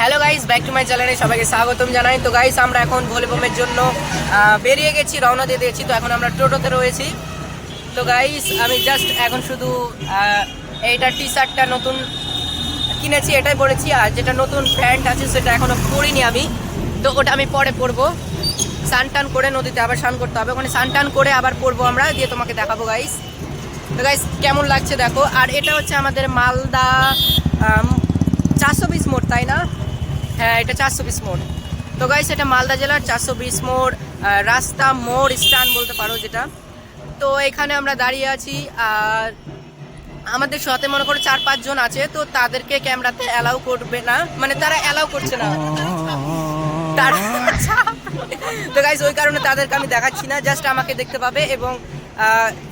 Hello guys back to my চ্যানেলে সবাইকে স্বাগতম জানাই। তো গাইস আমরা এখন ভলিবমের জন্য বেরিয়ে গেছি, রওনা দিয়ে দিয়েছি। তো এখন আমরা টোটোতে রয়েছি। তো গাইস আমি জাস্ট এখন শুধু এইটা টি শার্টটা নতুন কিনেছি, এটাই পরেছি। আর যেটা নতুন প্যান্ট আছে, সেটা এখনও পরিনি আমি। তো ওটা আমি পরে পরবো। সান টান করে নদীতে আবার স্নান করতে হবে। ওখানে সান টান করে আবার পরবো আমরা, দিয়ে তোমাকে দেখাবো গাইস তো গাইস কেমন লাগছে দেখো। আর এটা হচ্ছে আমাদের মালদা চারশো বিশ মোড় তাই না? হ্যাঁ এটা চারশো বিশ মোড়। তো গাইস এটা মালদা জেলার চারশো বিশ মোড় রাস্তা, মোড়, স্ট্যান্ড বলতে পারো যেটা। তো এখানে আমরা দাঁড়িয়ে আছি, আর আমাদের সাথে মনে করো চার পাঁচজন আছে, তো তাদেরকে ক্যামেরাতে অ্যালাউ করবে না। মানে তারা অ্যালাউ করছে না। তার তো গাইজ ওই কারণে তাদেরকে আমি দেখাচ্ছি না জাস্ট আমাকে দেখতে পাবে এবং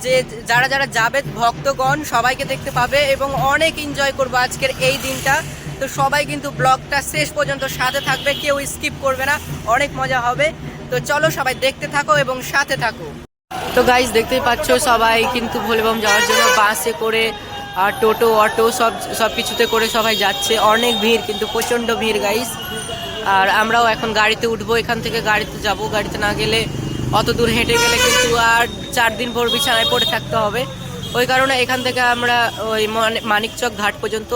যে যারা যারা যাবে, ভক্তগণ সবাইকে দেখতে পাবে এবং অনেক এনজয় করব আজকের এই দিনটা। তো সবাই কিন্তু ব্লগটা শেষ পর্যন্ত সাথে থাকবে, কেউ স্কিপ করবে না, অনেক মজা হবে। তো চলো সবাই দেখতে থাকো এবং সাথে থাকো। তো গাইজ দেখতেই পাচ্ছ সবাই কিন্তু ভলিবম যাওয়ার জন্য বাসে করে, আর টোটো, অটো সব সব কিছুতে করে সবাই যাচ্ছে। অনেক ভিড়, কিন্তু প্রচণ্ড ভিড় গাইজ আর আমরাও এখন গাড়িতে উঠবো, এখান থেকে গাড়িতে যাব। গাড়িতে না গেলে অত দূর হেঁটে গেলে কিন্তু আর চার দিন ভোর বিছানায় পড়ে থাকতে হবে। ওই কারণে এখান থেকে আমরা ওই মানে- মানিকচক ঘাট পর্যন্ত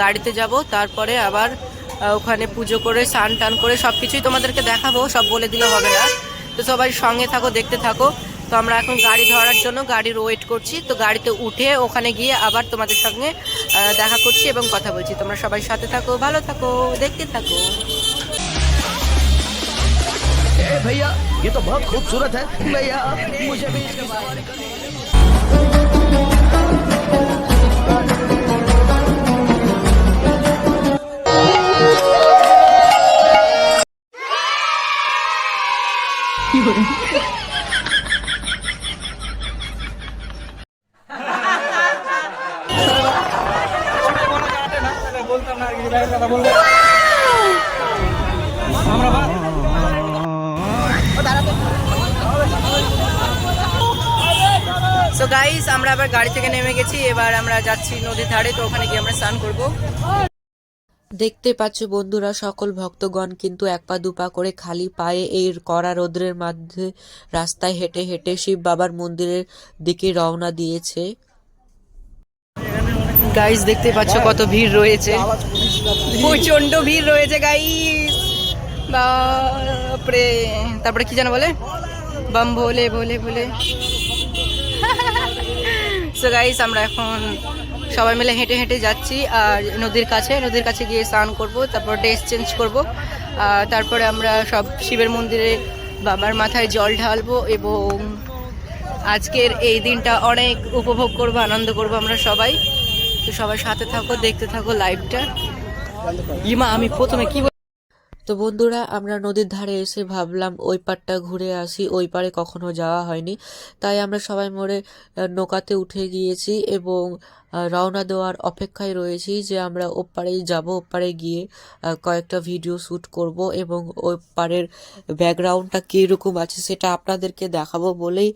গাড়িতে যাব তারপরে আবার আহ, ওখানে পুজো করে স্নান টান করে সব কিছুই তোমাদেরকে দেখাবো সব বলে দিলে হবে না তো সবাই সঙ্গে থাকো দেখতে থাকো তো আমরা এখন গাড়ি ধরার জন্য গাড়ির ওয়েট করছি তো গাড়িতে উঠে ওখানে গিয়ে আবার তোমাদের সঙ্গে আহ, দেখা করছি এবং কথা বলছি তোমরা সবাই সাথে থাকো ভালো থাকো দেখতে থাকো ए भैया ये तो बहुत खूबसूरत है भैया मुझे भी সো গাইস আমরা আবার গাড়ি থেকে নেমে গেছি। এবার আমরা যাচ্ছি নদীর ধারে, তো ওখানে গিয়ে আমরা স্নান করব। দেখতে পাচ্ছ বন্ধুরা, সকল ভক্তগণ কিন্তু এক পা দুপা করে খালি পায়ে এই কড়া রৌদ্রের মধ্যে রাস্তায় হেঁটে হেঁটে শিব বাবার মন্দিরের দিকে রওনা দিয়েছে। গাইস দেখতে পাচ্ছ কত ভিড় রয়েছে। প্রচণ্ড ভিড় রয়েছে গাইস বাপরে! তারপরে কি জানো বলে? বাম ভোলে ভোলে ভোলে সো গাইস আমরা এখন সবাই মিলে হেঁটে হেঁটে যাচ্ছি আর নদীর কাছে। নদীর কাছে গিয়ে স্নান করব, তারপর ড্রেস চেঞ্জ করব। তারপরে আমরা সব শিবের মন্দিরে বাবার মাথায় জল ঢালবো এবং আজকের এই দিনটা অনেক উপভোগ করব, আনন্দ করব আমরা সবাই। তো সবাই সাথে থাকো, দেখতে থাকো লাইভটা ইমা, আমি প্রথমে কি তো বন্ধুরা আমরা নদীর ধারে এসে ভাবলাম ওই পারটা ঘুরে আসি। ওই পারে কখনো যাওয়া হয়নি। তাই আমরা সবাই আহ, নৌকাতে উঠে গিয়েছি এবং রওনা দেওয়ার অপেক্ষায় রয়েছি যে আমরা ও ওপারেই যাব। ওপারে গিয়ে কয়েকটা ভিডিও শ্যুট করব এবং ওই পারের ব্যাকগ্রাউন্ডটা কীরকম আছে সেটা আপনাদেরকে দেখাবো বলেই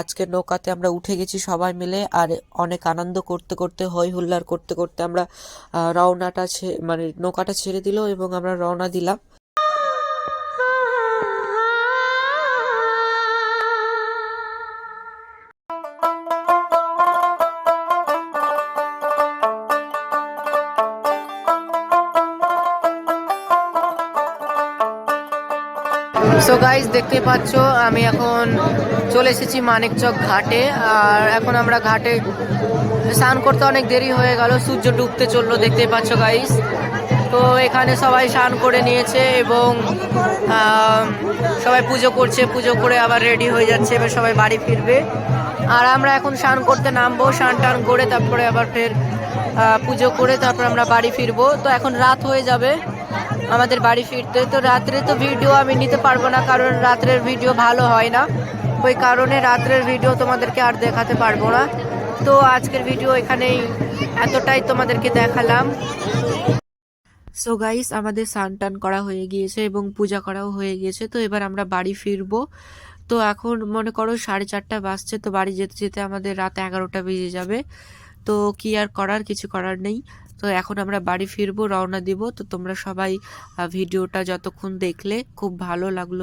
আজকে নৌকাতে আমরা উঠে গেছি সবাই মিলে। আর অনেক আনন্দ করতে করতে হই হুল্লার করতে করতে আমরা রওনাটা মানে নৌকাটা ছেড়ে দিল এবং আমরা রওনা দিলাম। সো গাইস দেখতে পাচ্ছ, আমি এখন চলে এসেছি মানিকচক ঘাটে, আর এখন আমরা ঘাটে স্নান করতে অনেক দেরি হয়ে গেল, সূর্য ডুবতে চলল, দেখতে পাচ্ছ গাইস তো এখানে সবাই স্নান করে নিয়েছে এবং সবাই পুজো করছে, পুজো করে আবার রেডি হয়ে যাচ্ছে, এবার সবাই বাড়ি ফিরবে। আর আমরা এখন স্নান করতে নামবো, স্নান টান করে তারপরে আবার ফের পুজো করে তারপর আমরা বাড়ি ফিরবো। তো এখন রাত হয়ে যাবে আমাদের বাড়ি ফিরতে, তো রাত্রে তো ভিডিও আমি নিতে পারব না, কারণ রাত্রের ভিডিও ভালো হয় না। ওই কারণে রাত্রের ভিডিও তোমাদেরকে আর দেখাতে পারব না। তো আজকের ভিডিও এখানেই এতটাই তোমাদেরকে দেখালাম। সো গাইস আমাদের স্নান টান করা হয়ে গিয়েছে এবং পূজা করাও হয়ে গিয়েছে, তো এবার আমরা বাড়ি ফিরবো। তো এখন মনে করো সাড়ে চারটা বাজছে, তো বাড়ি যেতে যেতে আমাদের রাত এগারোটা বেজে যাবে। তো কি আর করার, কিছু করার নেই। তো এখন আমরা বাড়ি ফিরবো, রওনা দিব। তো তোমরা সবাই ভিডিওটা যতক্ষণ দেখলে খুব ভালো লাগল।